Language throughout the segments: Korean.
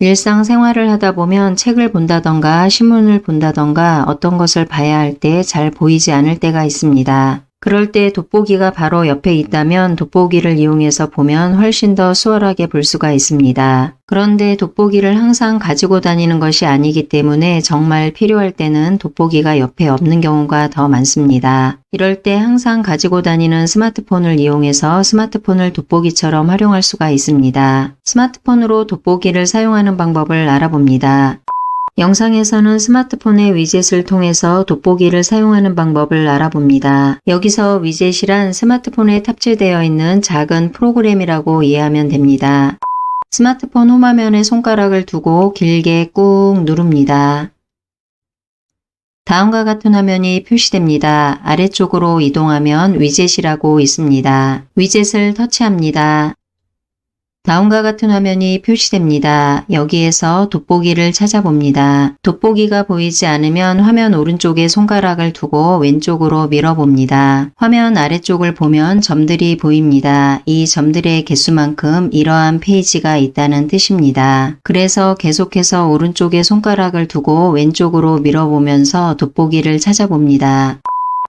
일상생활을 하다 보면 책을 본다던가 신문을 본다던가 어떤 것을 봐야 할 때 잘 보이지 않을 때가 있습니다. 그럴 때 돋보기가 바로 옆에 있다면 돋보기를 이용해서 보면 훨씬 더 수월하게 볼 수가 있습니다. 그런데 돋보기를 항상 가지고 다니는 것이 아니기 때문에 정말 필요할 때는 돋보기가 옆에 없는 경우가 더 많습니다. 이럴 때 항상 가지고 다니는 스마트폰을 이용해서 스마트폰을 돋보기처럼 활용할 수가 있습니다. 스마트폰으로 돋보기를 사용하는 방법을 알아봅니다. 영상에서는 스마트폰의 위젯을 통해서 돋보기를 사용하는 방법을 알아봅니다. 여기서 위젯이란 스마트폰에 탑재되어 있는 작은 프로그램이라고 이해하면 됩니다. 스마트폰 홈화면에 손가락을 두고 길게 꾹 누릅니다. 다음과 같은 화면이 표시됩니다. 아래쪽으로 이동하면 위젯이라고 있습니다. 위젯을 터치합니다. 다음과 같은 화면이 표시됩니다. 여기에서 돋보기를 찾아봅니다. 돋보기가 보이지 않으면 화면 오른쪽에 손가락을 두고 왼쪽으로 밀어봅니다. 화면 아래쪽을 보면 점들이 보입니다. 이 점들의 개수만큼 이러한 페이지가 있다는 뜻입니다. 그래서 계속해서 오른쪽에 손가락을 두고 왼쪽으로 밀어보면서 돋보기를 찾아봅니다.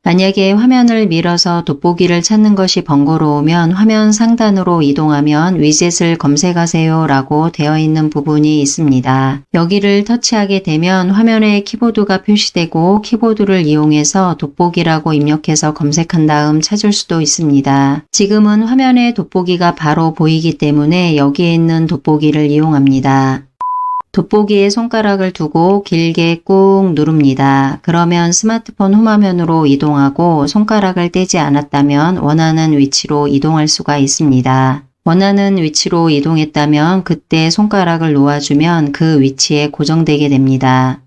만약에 화면을 밀어서 돋보기를 찾는 것이 번거로우면 화면 상단으로 이동하면 위젯을 검색하세요 라고 되어 있는 부분이 있습니다. 여기를 터치하게 되면 화면에 키보드가 표시되고 키보드를 이용해서 돋보기라고 입력해서 검색한 다음 찾을 수도 있습니다. 지금은 화면에 돋보기가 바로 보이기 때문에 여기에 있는 돋보기를 이용합니다. 돋보기에 손가락을 두고 길게 꾹 누릅니다. 그러면 스마트폰 홈화면으로 이동하고 손가락을 떼지 않았다면 원하는 위치로 이동할 수가 있습니다. 원하는 위치로 이동했다면 그때 손가락을 놓아주면 그 위치에 고정되게 됩니다.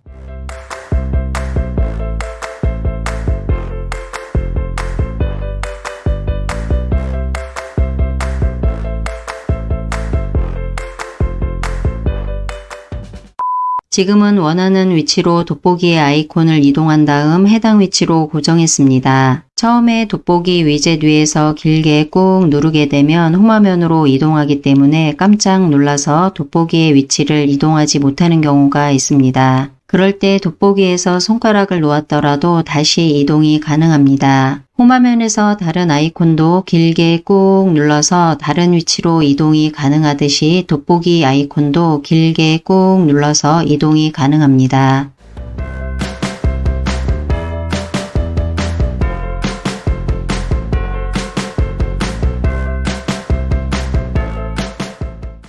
지금은 원하는 위치로 돋보기의 아이콘을 이동한 다음 해당 위치로 고정했습니다. 처음에 돋보기 위젯 위에서 길게 꾹 누르게 되면 홈화면으로 이동하기 때문에 깜짝 놀라서 돋보기의 위치를 이동하지 못하는 경우가 있습니다. 그럴 때 돋보기에서 손가락을 놓았더라도 다시 이동이 가능합니다. 홈화면에서 다른 아이콘도 길게 꾹 눌러서 다른 위치로 이동이 가능하듯이 돋보기 아이콘도 길게 꾹 눌러서 이동이 가능합니다.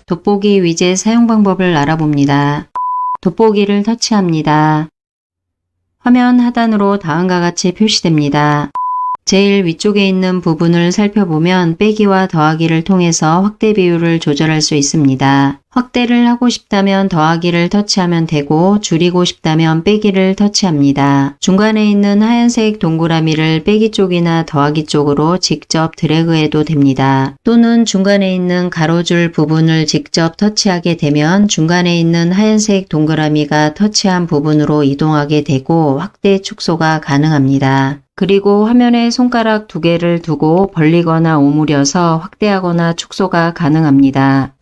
돋보기 위젯 사용 방법을 알아봅니다. 돋보기를 터치합니다. 화면 하단으로 다음과 같이 표시됩니다. 제일 위쪽에 있는 부분을 살펴보면 빼기와 더하기를 통해서 확대 비율을 조절할 수 있습니다. 확대를 하고 싶다면 더하기를 터치하면 되고 줄이고 싶다면 빼기를 터치합니다. 중간에 있는 하얀색 동그라미를 빼기 쪽이나 더하기 쪽으로 직접 드래그해도 됩니다. 또는 중간에 있는 가로줄 부분을 직접 터치하게 되면 중간에 있는 하얀색 동그라미가 터치한 부분으로 이동하게 되고 확대 축소가 가능합니다. 그리고 화면에 손가락 두 개를 두고 벌리거나 오므려서 확대하거나 축소가 가능합니다.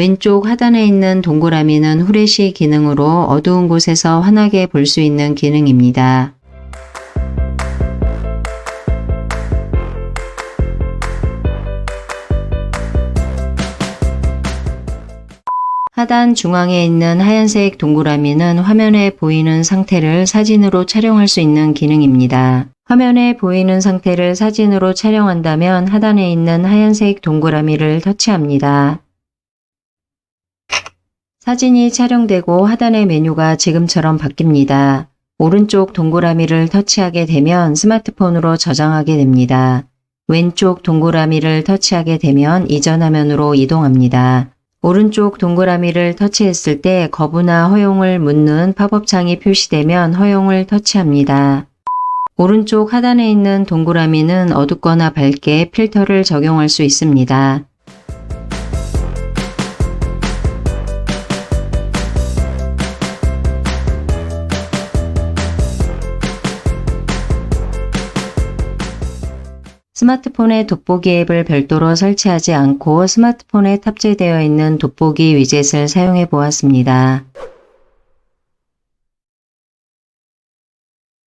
왼쪽 하단에 있는 동그라미는 후레쉬 기능으로 어두운 곳에서 환하게 볼 수 있는 기능입니다. 하단 중앙에 있는 하얀색 동그라미는 화면에 보이는 상태를 사진으로 촬영할 수 있는 기능입니다. 화면에 보이는 상태를 사진으로 촬영한다면 하단에 있는 하얀색 동그라미를 터치합니다. 사진이 촬영되고 하단의 메뉴가 지금처럼 바뀝니다. 오른쪽 동그라미를 터치하게 되면 스마트폰으로 저장하게 됩니다. 왼쪽 동그라미를 터치하게 되면 이전 화면으로 이동합니다. 오른쪽 동그라미를 터치했을 때 거부나 허용을 묻는 팝업 창이 표시되면 허용을 터치합니다. 오른쪽 하단에 있는 동그라미는 어둡거나 밝게 필터를 적용할 수 있습니다. 스마트폰에 돋보기 앱을 별도로 설치하지 않고 스마트폰에 탑재되어 있는 돋보기 위젯을 사용해 보았습니다.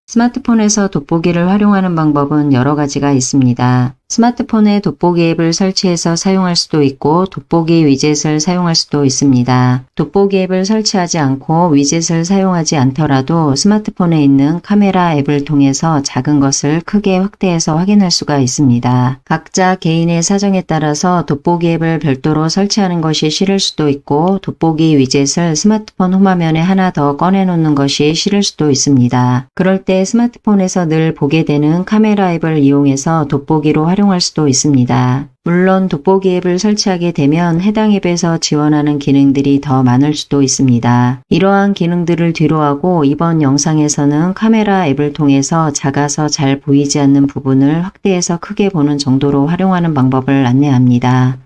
스마트폰에서 돋보기를 활용하는 방법은 여러 가지가 있습니다. 스마트폰에 돋보기 앱을 설치해서 사용할 수도 있고 돋보기 위젯을 사용할 수도 있습니다. 돋보기 앱을 설치하지 않고 위젯을 사용하지 않더라도 스마트폰에 있는 카메라 앱을 통해서 작은 것을 크게 확대해서 확인할 수가 있습니다. 각자 개인의 사정에 따라서 돋보기 앱을 별도로 설치하는 것이 싫을 수도 있고 돋보기 위젯을 스마트폰 홈화면에 하나 더 꺼내놓는 것이 싫을 수도 있습니다. 그럴 때 스마트폰에서 늘 보게 되는 카메라 앱을 이용해서 돋보기로 활용 할 수도 있습니다. 물론 돋보기 앱을 설치하게 되면 해당 앱에서 지원하는 기능들이 더 많을 수도 있습니다. 이러한 기능들을 뒤로하고 이번 영상에서는 카메라 앱을 통해서 작아서 잘 보이지 않는 부분을 확대해서 크게 보는 정도로 활용하는 방법을 안내합니다.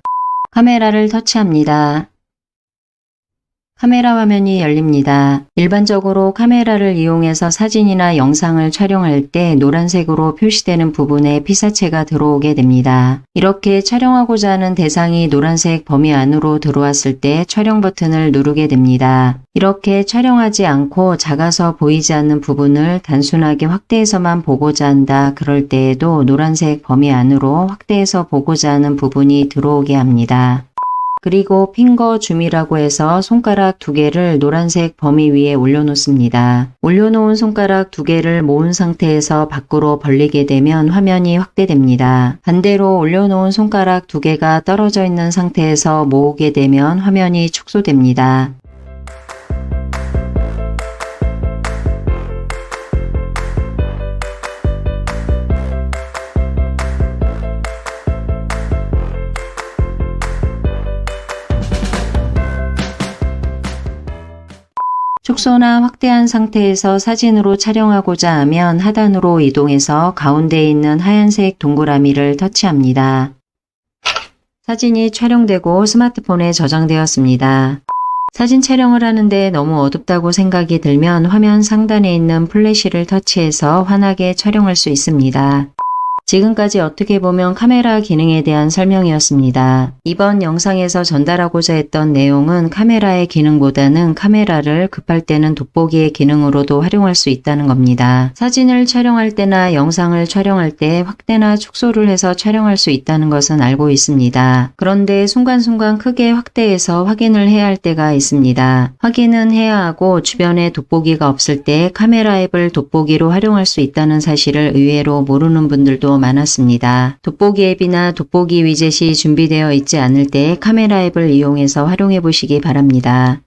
카메라를 터치합니다. 카메라 화면이 열립니다. 일반적으로 카메라를 이용해서 사진이나 영상을 촬영할 때 노란색으로 표시되는 부분에 피사체가 들어오게 됩니다. 이렇게 촬영하고자 하는 대상이 노란색 범위 안으로 들어왔을 때 촬영 버튼을 누르게 됩니다. 이렇게 촬영하지 않고 작아서 보이지 않는 부분을 단순하게 확대해서만 보고자 한다. 그럴 때에도 노란색 범위 안으로 확대해서 보고자 하는 부분이 들어오게 합니다. 그리고 핑거 줌이라고 해서 손가락 두 개를 노란색 범위 위에 올려놓습니다. 올려놓은 손가락 두 개를 모은 상태에서 밖으로 벌리게 되면 화면이 확대됩니다. 반대로 올려놓은 손가락 두 개가 떨어져 있는 상태에서 모으게 되면 화면이 축소됩니다. 축소나 확대한 상태에서 사진으로 촬영하고자 하면 하단으로 이동해서 가운데에 있는 하얀색 동그라미를 터치합니다. 사진이 촬영되고 스마트폰에 저장되었습니다. 사진 촬영을 하는데 너무 어둡다고 생각이 들면 화면 상단에 있는 플래시를 터치해서 환하게 촬영할 수 있습니다. 지금까지 어떻게 보면 카메라 기능에 대한 설명이었습니다. 이번 영상에서 전달하고자 했던 내용은 카메라의 기능보다는 카메라를 급할 때는 돋보기의 기능으로도 활용할 수 있다는 겁니다. 사진을 촬영할 때나 영상을 촬영할 때 확대나 축소를 해서 촬영할 수 있다는 것은 알고 있습니다. 그런데 순간순간 크게 확대해서 확인을 해야 할 때가 있습니다. 확인은 해야 하고 주변에 돋보기가 없을 때 카메라 앱을 돋보기로 활용할 수 있다는 사실을 의외로 모르는 분들 도 많았습니다. 돋보기 앱이나 돋보기 위젯이 준비되어 있지 않을 때 카메라 앱을 이용해서 활용해 보시기 바랍니다.